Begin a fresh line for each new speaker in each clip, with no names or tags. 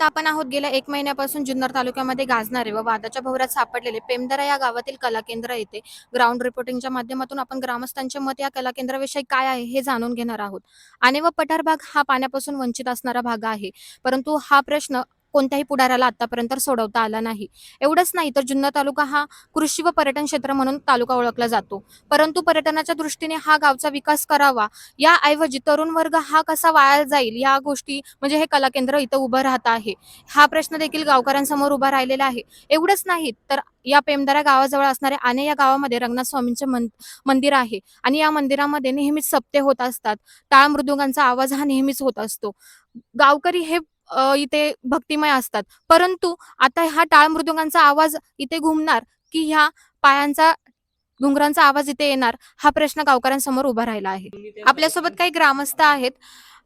आता आपण आहोत गेल्या एक महिन्यापासून जुन्नर तालुक्यामध्ये गाजणारे व वादाच्या भोवऱ्यात सापडलेले पेमदरा या गावातील कला केंद्र येथे ग्राउंड रिपोर्टिंगच्या माध्यमातून आपण ग्रामस्थांचे मत या कला केंद्राविषयी काय आहे हे जाणून घेणार आहोत. आणि व पठार भाग हा पाण्यापासून वंचित असणारा भाग आहे. परंतु हा प्रश्न कोणत्याही पुढाऱ्याला आतापर्यंत सोडवता आला नाही. एवढंच नाही तर जुन्नर तालुका हा कृषी व पर्यटन क्षेत्र म्हणून तालुका ओळखला जातो. परंतु पर्यटनाच्या दृष्टीने हा गावचा विकास करावा याऐवजी तरुण वर्ग हा कसा वाया जाईल या गोष्टी म्हणजे हे कला केंद्र इथं उभं राहत आहे. हा प्रश्न देखील गावकऱ्यांसमोर उभा राहिलेला आहे. एवढंच नाही तर या पेमदारा गावाजवळ असणाऱ्या आने या गावामध्ये रंगनाथ स्वामींचे मंदिर आहे आणि या मंदिरामध्ये नेहमीच सप्ते होत असतात. टाळ मृदुंगांचा आवाज हा नेहमीच होत असतो. गावकरी हे इथे भक्तिमय असतात. परंतु आता हा टाळ मृदुंगांचा आवाज इथे घुमणार की ह्या पायांचा घुंगरांचा आवाज इथे येणार हा प्रश्न गावकऱ्यांसमोर उभा राहिला आहे. आपल्यासोबत काही ग्रामस्थ आहेत.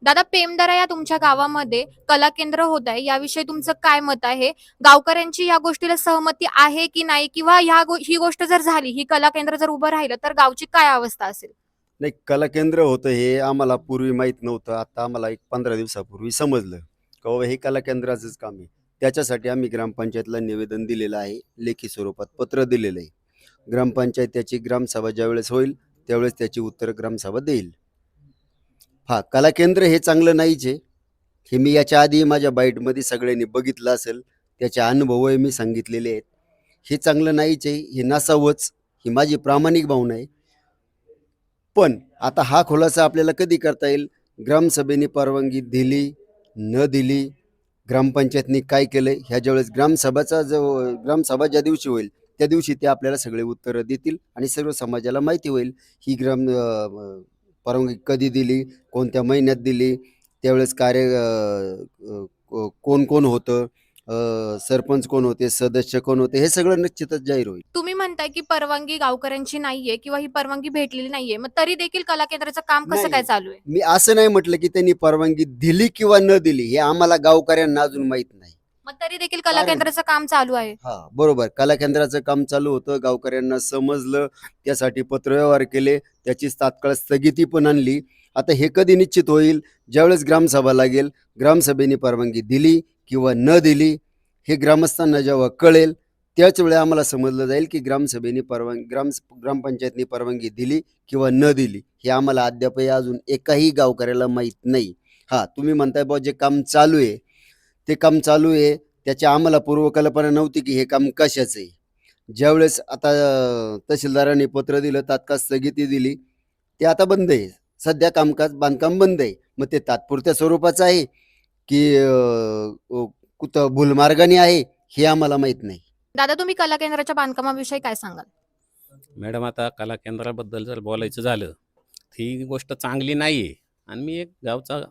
दादा पेमदरा या तुमच्या गावामध्ये कला केंद्र होत आहे. याविषयी तुमचं काय मत आहे? गावकऱ्यांची या गोष्टीला सहमती आहे की नाही? किंवा ह्या गो- ही गोष्ट जर झाली ही कला केंद्र जर उभं राहिलं तर गावची काय अवस्था असेल?
नाही कला केंद्र होतं हे आम्हाला पूर्वी माहीत नव्हतं. आता आम्हाला एक पंधरा दिवसापूर्वी समजलं. का हे कला केंद्राचंच काम आहे. त्याच्यासाठी आम्ही ग्रामपंचायतला निवेदन दिलेलं आहे. लेखी स्वरूपात पत्र दिलेलं आहे. ग्रामपंचायत त्याची ग्रामसभा ज्यावेळेस होईल त्यावेळेस त्याची उत्तर ग्रामसभा देईल. हा कला केंद्र हे चांगलं नाहीच आहे. हे मी याच्या आधी माझ्या बाईटमध्ये सगळ्यांनी बघितलं असेल. त्याचे अनुभवही मी सांगितलेले आहेत. हे चांगलं नाहीच आहे. हे नसावंच. ही माझी प्रामाणिक भावना आहे. पण आता हा खुलासा आपल्याला कधी करता येईल? ग्रामसभेने परवानगी दिली न दिली ग्रामपंचायतनी काय केलं ह्या ज्यावेळेस ग्रामसभाचा जो ग्रामसभा ज्या दिवशी होईल त्या दिवशी ते आपल्याला सगळे उत्तरं देतील आणि सर्व समाजाला माहिती होईल. ही ग्राम परवानगी कधी दिली कोणत्या महिन्यात दिली त्यावेळेस कार्य को- कोण कोण होतं अं, सरपंच कोण होते सदस्य कोण होते हे सगळं निश्चितच जाहीर होईल.
तुम्ही म्हणताय की परवानगी गावकऱ्यांची नाहीये किंवा ही परवानगी भेटलेली नाहीये. मग तरी देखील कला केंद्राचं काम कसं
नाही.
काय चालू आहे?
मी असं नाही म्हटलं की त्यांनी परवानगी दिली किंवा न दिली हे आम्हाला गावकऱ्यांना अजून माहीत नाही.
मग तरी देखील कला
कारण-
केंद्राचं काम चालू आहे.
हा बरोबर. कला केंद्राचं काम चालू होतं गावकऱ्यांना समजलं त्यासाठी पत्रव्यवहार केले त्याची तात्काळ स्थगिती पण आणली. आता हे कधी निश्चित होईल? ज्यावेळेस ग्रामसभा लागेल ग्रामसभेने परवानगी दिली किंवा न दिली हे ग्रामस्थांना जेव्हा कळेल त्याच वेळी आम्हाला समजलं जाईल की ग्रामसभेने परवानगी ग्राम ग्रामपंचायतने परवानगी दिली किंवा न दिली हे आम्हाला अद्यापही अजून एकाही गावकऱ्याला माहीत नाही. हा तुम्ही म्हणताय बुवा जे काम चालू आहे ते काम चालू आहे त्याची आम्हाला पूर्वकल्पना नव्हती की हे काम कशाचं आहे. ज्यावेळेस आता तहसीलदारांनी पत्र दिलं तात्काळ स्थगिती दिली ते आता बंद आहे. सध्या कामकाज बांधकाम बंद आहे. मग ते तात्पुरत्या स्वरूपाचं आहे. की अं, कुठं भूलमार्गाने आहे हे आम्हाला माहीत नाही.
दादा तुम्ही कला केंद्राच्या बांधकामाविषयी काय सांगाल?
मॅडम आता कला केंद्राबद्दल जर बोलायचं झालं तर ही गोष्ट चांगली नाही आहे आणि मी एक गावचा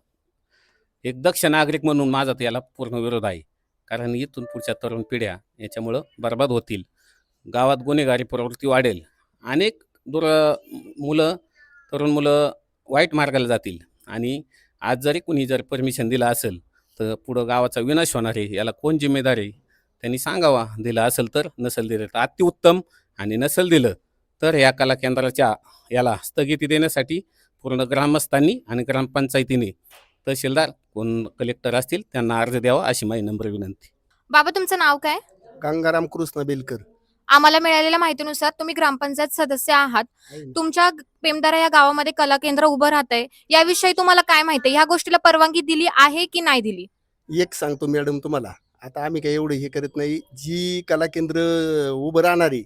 एक दक्ष नागरिक म्हणून माझा याला पूर्ण विरोध आहे. कारण इथून पुढच्या तरुण पिढ्या याच्यामुळं बर्बाद होतील. गावात गुन्हेगारी प्रवृत्ती वाढेल. अनेक दुर मुलं तरुण मुलं वाईट मार्गाला जातील. आणि आज जरी कुणी जर परमिशन दिलं असेल तर पुढं गावाचा विनाश होणार आहे याला कोण जिम्मेदार आहे? त्यांनी सांगावा दिलं असेल तर नसेल दिलं तर अतिउत्तम आणि नसेल दिलं तर या कला केंद्राच्या याला स्थगिती देण्यासाठी पूर्ण ग्रामस्थांनी आणि ग्रामपंचायतीने तहसीलदार कोण कलेक्टर असतील त्यांना अर्ज द्यावा अशी माझी नम्र विनंती.
बाबा तुमचं नाव काय?
गंगाराम कृष्ण बेलकर.
आम्हाला मिळालेल्या माहितीनुसार तुम्ही ग्रामपंचायत सदस्य आहात. तुमच्या पेमदारा या गावामध्ये कला केंद्र उभं राहत आहे याविषयी तुम्हाला काय माहिती ह्या गोष्टीला परवानगी दिली आहे की नाही दिली?
एक सांगतो मॅडम तुम्हाला. आता आम्ही काही एवढं हे करत नाही. जी कला केंद्र उभं राहणारी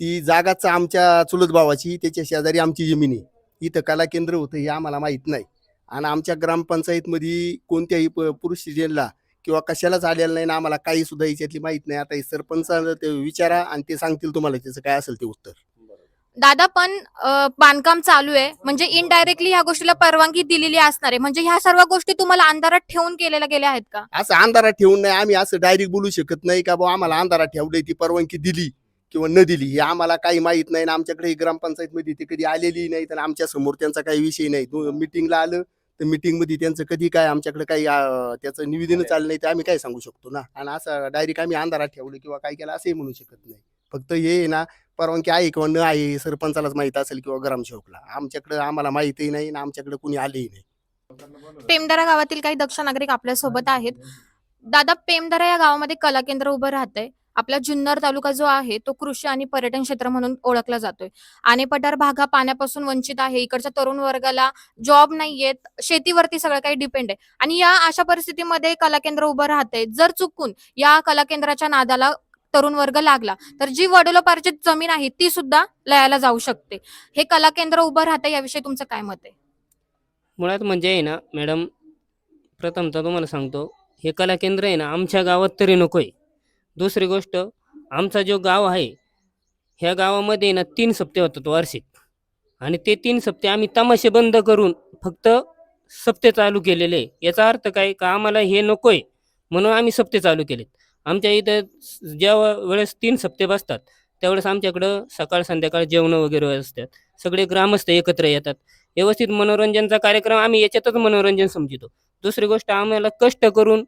ती जागाच आमच्या चुलत भावाची त्याच्या शेजारी आमची जमीन आहे. इथं कला केंद्र होतं हे आम्हाला माहीत नाही. आणि आमच्या ग्रामपंचायतमध्ये कोणत्याही प- पुरुष सिजनला किंवा कशालाच आलेलं नाही ना आम्हाला काही सुद्धा याच्यातली माहीत नाही. आता हे सरपंचाला ते विचारा आणि ते सांगतील तुम्हाला त्याचं काय असेल ते उत्तर.
दादा पण अं, बांधकाम चालू आहे. म्हणजे इनडायरेक्टली ह्या गोष्टीला परवानगी दिलेली असणार आहे. म्हणजे ह्या सर्व गोष्टी तुम्हाला अंधारात ठेवून केलेल्या गेल्या आहेत का?
असं अंधारात ठेवून नाही. आम्ही असं डायरेक्ट बोलू शकत नाही का बुवा आम्हाला अंधारात ठेवलंय ती परवानगी दिली किंवा न दिली. हे आम्हाला काही माहीत नाही आणि आमच्याकडे ही ग्रामपंचायतमध्ये ती कधी आलेली नाही तर आमच्यासमोर त्यांचा काही विषय नाही. मिटिंगला आलं तर meeting मध्ये त्यांचं कधी काय आमच्याकडे काही त्याचं निवेदनच आलं नाही तर आम्ही काय सांगू शकतो ना? आणि असं डायरेक्ट आम्ही अंधारात ठेवलं किंवा काय केलं असंही म्हणू शकत नाही. फक्त हे आहे ना परवानगी आहे किंवा न आहे हे सरपंचालाच माहीत असेल किंवा ग्रामसेवकला. आमच्याकडे आम्हाला माहितही नाही आणि आमच्याकडे कुणी आलेही नाही.
पेमदारा गावातील काही दक्ष नागरिक आपल्यासोबत आहेत. दादा पेमदरा या गावामध्ये कला केंद्र उभं राहतंय. आपला जुन्नर तालुका जो आहे तो कृषी आणि पर्यटन क्षेत्र म्हणून ओळखला जातोय. आणि पठार भाग हा पाण्यापासून वंचित आहे. इकडच्या तरुण वर्गाला जॉब नाहीयेत. शेतीवरती सगळं काही डिपेंड आहे. आणि या अशा परिस्थितीमध्ये कला केंद्र उभं राहते जर चुकून या कला केंद्राच्या नादाला तरुण वर्ग लागला तर जी वडिलोपार्जित जमीन आहे ती सुद्धा लयाला जाऊ शकते. हे कला केंद्र उभं राहतं याविषयी तुमचं काय मत आहे?
मुळात म्हणजे आहे ना मॅडम प्रथमतः तुम्हाला सांगतो हे कला केंद्र आहे ना आमच्या गावात तरी नको आहे दुसरी गोष्ट आमचा जो गाव आहे ह्या गावामध्ये ना तीन सप्ते होतात वार्षिक. आणि ते तीन सप्ते आम्ही तमाशे बंद करून फक्त सप्ते चालू केलेले आहे. याचा अर्थ काय? का आम्हाला हे नको आहे म्हणून आम्ही सप्ते चालू केलेत. आमच्या इथं ज्या वेळेस तीन सप्ते बसतात त्यावेळेस आमच्याकडं सकाळ संध्याकाळ जेवणं वगैरे असतात. सगळे ग्रामस्थ एकत्र येतात. व्यवस्थित मनोरंजनचा कार्यक्रम आम्ही याच्यातच मनोरंजन समजितो. दुसरी गोष्ट आम्हाला कष्ट करून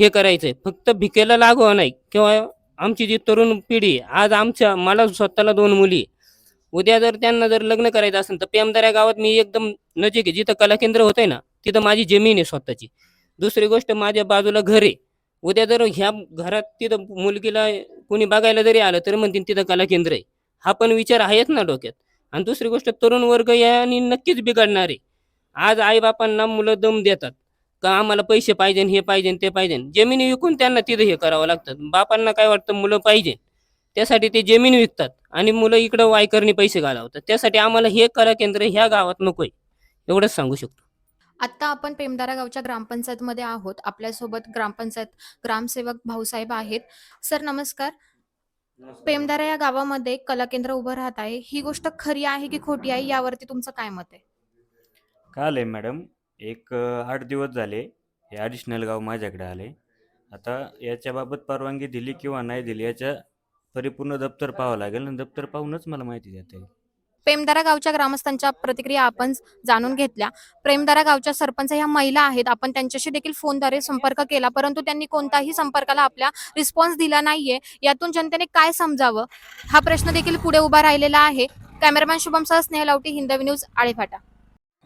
हे करायचं आहे फक्त भिकेला लागू नाही. किंवा आमची जी तरुण पिढी आहे, आज आमच्या मला स्वतःला दोन मुली आहे. उद्या जर त्यांना जर लग्न करायचं असेल तर पेमदार या गावात मी एकदम नजीक आहे. जिथं कला केंद्र होतंय ना तिथं माझी जमीन आहे स्वतःची. दुसरी गोष्ट माझ्या बाजूला घर आहे. उद्या जर ह्या घरात तिथं मुलगीला कोणी बघायला जरी आलं तर म्हणतील तिथं कला केंद्र आहे. हा पण विचार आहेच ना डोक्यात. आणि दुसरी गोष्ट तरुण वर्ग याने नक्कीच बिघडणार आहे. आज आईबापांना मुलं दम देतात. का आम्हाला पैसे पाहिजे हे पाहिजे ते पाहिजे जमिनी विकून त्यांना तिथं हे करावं लागतं. बापांना काय वाटतं मुलं पाहिजे. त्यासाठी ते जमीन विकतात आणि मुलं इकडं वायकरणी पैसे घालवतात. त्यासाठी आम्हाला हे कला केंद्र ह्या गावात नकोय एवढंच सांगू शकतो.
आता आपण पेमदारा गावच्या ग्रामपंचायतमध्ये आहोत. आपल्यासोबत ग्रामपंचायत ग्रामसेवक भाऊसाहेब आहेत. सर नमस्कार. पेमदारा या गावामध्ये कला केंद्र उभं राहत आहे. ही गोष्ट खरी आहे की खोटी आहे? यावरती तुमचं काय मत आहे?
काल आहे मॅडम? एक आठ दिवस झाले हे ॲडिशनल गाव माझ्याकडे आले. आता याच्याबाबत परवानगी दिली किंवा नाही दिली याच्या परिपूर्ण दप्तर पाहावं लागेल आणि दप्तर पाहूनच मला माहिती देता येईल.
प्रेमदारा गावच्या ग्रामस्थांच्या प्रतिक्रिया आपण जाणून घेतल्या. प्रेमदारा गावच्या सरपंच ह्या महिला आहेत. आपण त्यांच्याशी देखील फोनद्वारे संपर्क केला परंतु त्यांनी कोणताही संपर्काला आपल्या रिस्पॉन्स दिला नाहीये. यातून जनतेने काय समजावं? हा प्रश्न देखील पुढे उभा राहिलेला आहे. कॅमेरामॅन शुभमसह स्नेह लावटी हिंदवी न्यूज आळेफाटा.